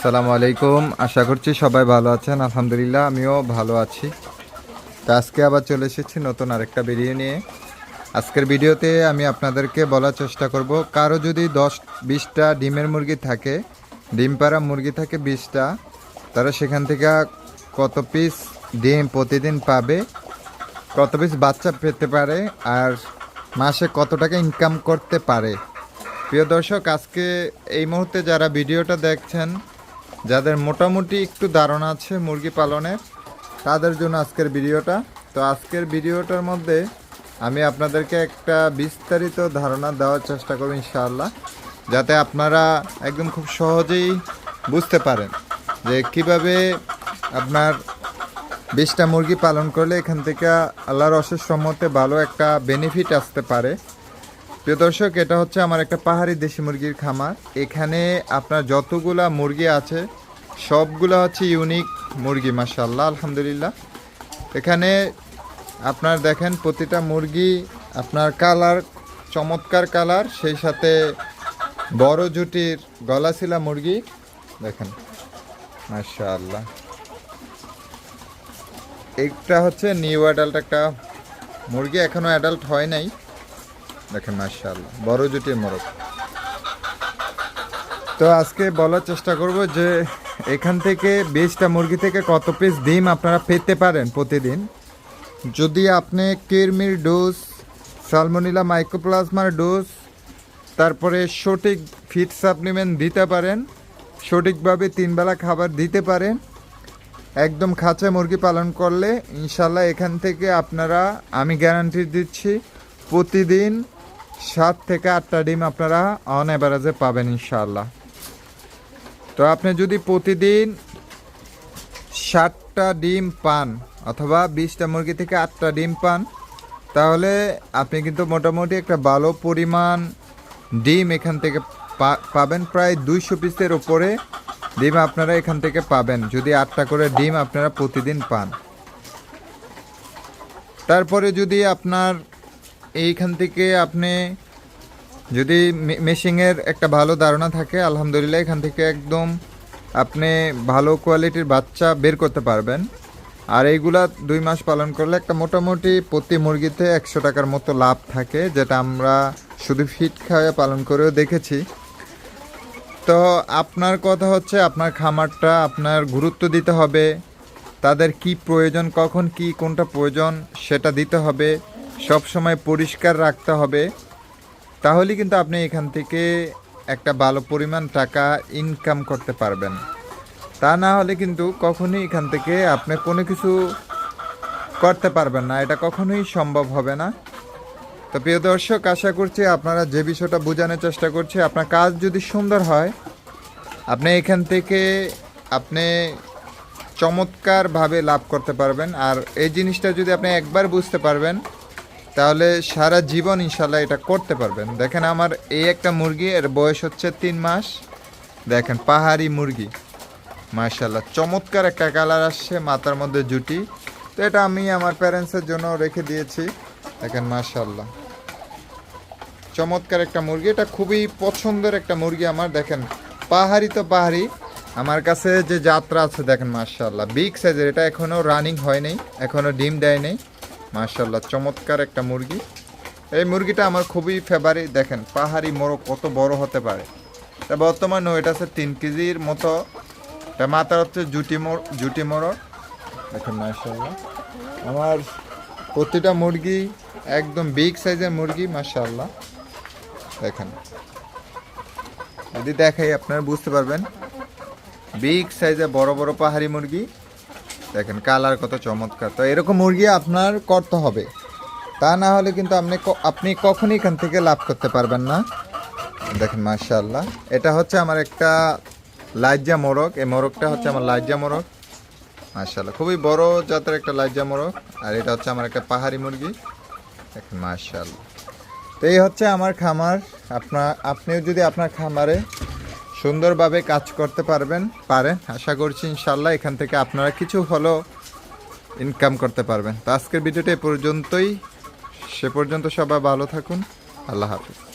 আসসালামু আলাইকুম। আশা করছি সবাই ভালো আছেন। আলহামদুলিল্লাহ, আমিও ভালো আছি। তো আজকে আবার চলে এসেছি নতুন আরেকটা ভিডিও নিয়ে। আজকের ভিডিওতে আমি আপনাদেরকে বলার চেষ্টা করব, কারও যদি দশ, বিশটা ডিমের মুরগি থাকে, ডিম পাড়া মুরগি থাকে বিশটা, তারা সেখান থেকে কত পিস ডিম প্রতিদিন পাবে, কত পিস বাচ্চা পেতে পারে, আর মাসে কত টাকা ইনকাম করতে পারে। প্রিয় দর্শক, আজকে এই মুহূর্তে যারা ভিডিওটা দেখছেন যাদের মোটামুটি একটু ধারণা আছে মুরগি পালনের তাদের জন্য আজকের ভিডিওটা। তো আজকের ভিডিওটার মধ্যে আমি আপনাদেরকে একটা বিস্তারিত ধারণা দেওয়ার চেষ্টা করব ইনশাআল্লাহ, যাতে আপনারা একদম খুব সহজেই বুঝতে পারেন যে কীভাবে আপনার বিশটা মুরগি পালন করলে এখান থেকে আল্লাহর অশেষ সম্মতে ভালো একটা বেনিফিট আসতে পারে। প্রিয় দর্শক, এটা হচ্ছে আমার একটা পাহাড়ি দেশি মুরগির খামার। এখানে আপনার যতগুলা মুরগি আছে, সবগুলো হচ্ছে ইউনিক মুরগি মাসাল্লাহ আলহামদুলিল্লাহ। এখানে আপনার দেখেন প্রতিটা মুরগি আপনার কালার, চমৎকার কালার, সেই সাথে বড় জুটির গলাশিলা মুরগি, দেখেন, মাশাআল্লাহ। এইটা হচ্ছে নিউ অ্যাডাল্ট একটা মুরগি এখনও অ্যাডাল্ট হয় নাই। দেখেন, মাশাআল্লাহ। বড় জুটির মোরগ। তো আজকে বলার চেষ্টা করব যে এখান থেকে বিশটা মুরগি থেকে কত পিস ডিম আপনারা পেতে পারেন প্রতিদিন? যদি আপনি কিরমির ডোজ সালমোনিলা মাইক্রোপ্লাজমার ডোজ তারপরে সঠিক ফিট সাপ্লিমেন্ট দিতে পারেন, সঠিকভাবে তিনবেলা খাবার দিতে পারেন, একদম খাঁচা মুরগি পালন করলে ইনশাল্লাহ এখান থেকে আপনারা, আমি গ্যারান্টি দিচ্ছি, প্রতিদিন সাত থেকে আটটা ডিম আপনারা অন অ্যাভারেজে পাবেন ইনশাল্লাহ তো আপনি যদি প্রতিদিন ষাটটা ডিম পান অথবা বিশটা মুরগি থেকে আটটা ডিম পান, তাহলে আপনি কিন্তু মোটামুটি একটা ভালো পরিমাণ ডিম এখান থেকে পাবেন। প্রায় দুইশো পিসের ওপরে ডিম আপনারা এখান থেকে পাবেন, যদি আটটা করে ডিম আপনারা প্রতিদিন পান। তারপরে যদি আপনার এইখান থেকে আপনি যদি মেশিংয়ের একটা ভালো ধারণা থাকে, আলহামদুলিল্লাহ এখান থেকে একদম আপনি ভালো কোয়ালিটির বাচ্চা বের করতে পারবেন। আর এইগুলা দুই মাস পালন করলে একটা মোটামুটি প্রতি মুরগিতে একশো টাকার মতো লাভ থাকে, যেটা আমরা শুধু ফিট খাওয়া পালন করেও দেখেছি। তো আপনার কথা হচ্ছে আপনার খামারটা, আপনার গুরুত্ব দিতে হবে, তাদের কি প্রয়োজন, কখন কি কোনটা প্রয়োজন সেটা দিতে হবে। সব সময় পরিষ্কার রাখতে হবে তাহলে কিন্তু আপনি এখান থেকে একটা ভালো পরিমাণ টাকা ইনকাম করতে পারবেন। তা না হলে কিন্তু কখনোই এখান থেকে আপনি কোনো কিছু করতে পারবেন না, এটা কখনোই সম্ভব হবে না। তো প্রিয় দর্শক, আশা করছি আপনারা যে বিষয়টা বোঝানোর চেষ্টা করছি, আপনার কাজ যদি সুন্দর হয়, আপনি এখান থেকে আপনি চমৎকারভাবে লাভ করতে পারবেন। আর এই জিনিসটা যদি আপনি একবার বুঝতে পারবেন তাহলে সারা জীবন ইনশাল্লাহ এটা করতে পারবেন। দেখেন আমার এই একটা মুরগি, এর বয়স হচ্ছে তিন মাস। দেখেন, পাহাড়ি মুরগি। মার্শাল্লাহ চমৎকার একটা কালার আসছে, মাথার মধ্যে জুটি। তো এটা আমি আমার প্যারেন্টসের জন্য রেখে দিয়েছি। দেখেন মার্শাল্লাহ চমৎকার একটা মুরগি, এটা খুবই পছন্দের একটা মুরগি আমার। দেখেন, পাহাড়ি তো পাহাড়ি। আমার কাছে যে যাত্রা আছে, দেখেন মার্শাল্লাহ বিগ সাইজের এটা এখনও রানিং হয়নি এখনও ডিম দেয় নেই। মার্শাল্লাহ চমৎকার একটা মুরগি। এই মুরগিটা আমার খুবই ফেভারিট দেখেন, পাহাড়ি মোরগ কত বড় হতে পারে। তা বর্তমানে ওইটা আছে তিন কেজির মতো। এটা মাথার হচ্ছে জুটি মোর জুটি মোরগ। দেখেন মার্শাল্লাহ আমার প্রতিটা মুরগি একদম বিগ সাইজের মুরগি মার্শাল্লাহ দেখেন। যদি দেখাই, আপনারা বুঝতে পারবেন। বিগ সাইজের বড় বড় পাহাড়ি মুরগি। দেখেন, কালার কত চমৎকার। তো এরকম মুরগি আপনার করতে হবে। তা না হলে কিন্তু আপনি আপনি কখনই এখান থেকে লাভ করতে পারবেন না। দেখেন মার্শাল্লাহ এটা হচ্ছে আমার একটা লাইজা মোরগ। এই মোরগটা হচ্ছে আমার লাইজা মোরগ। মার্শাল্লাহ খুবই বড় জাতের একটা লাইজা মোরগ। আর এটা হচ্ছে আমার একটা পাহাড়ি মুরগি। দেখেন মার্শাল্লাহ তো এই হচ্ছে আমার খামার। আপনার আপনিও যদি আপনার খামারে সুন্দরভাবে কাজ করতে পারবেন, পারেন। আশা করছি ইনশাল্লাহ এখান থেকে আপনারা কিছু হলো ইনকাম করতে পারবেন। তো আজকের ভিডিওটা এ পর্যন্তই। সে পর্যন্ত সবাই ভালো থাকুন। আল্লাহ হাফিজ।